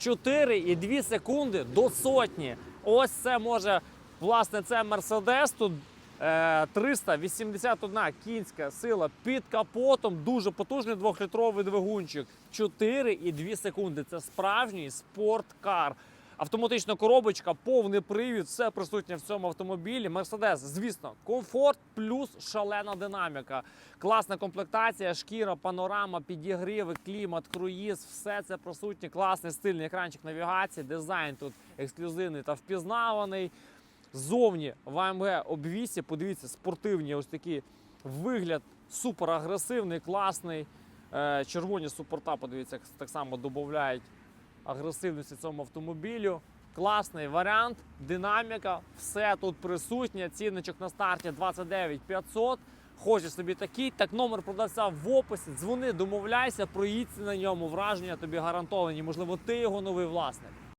4,2 секунди до сотні. Ось це може, власне, це Мерседес. Тут е, 381 кінська сила під капотом. Дуже потужний двохлітровий двигунчик. 4,2 секунди. Це справжній спорткар. Автоматична коробочка, повний привід, все присутнє в цьому автомобілі. Мерседес, звісно, комфорт плюс шалена динаміка. Класна комплектація, шкіра, панорама, підігріви, клімат, круїз, все це присутнє. Класний стильний екранчик навігації. Дизайн тут ексклюзивний та впізнаваний. Ззовні в AMG обвісі, подивіться, спортивні ось такі вигляд супер агресивний, класний. Е, Червоні супорта, подивіться, так само додають агресивності цьому автомобілю. Класний варіант, динаміка, все тут присутнє. Ціночок на старті 29 500. Хочеш собі такий, так номер продавця в описі. Дзвони, домовляйся, проїдься на ньому. Враження тобі гарантовані. Можливо, ти його новий власник.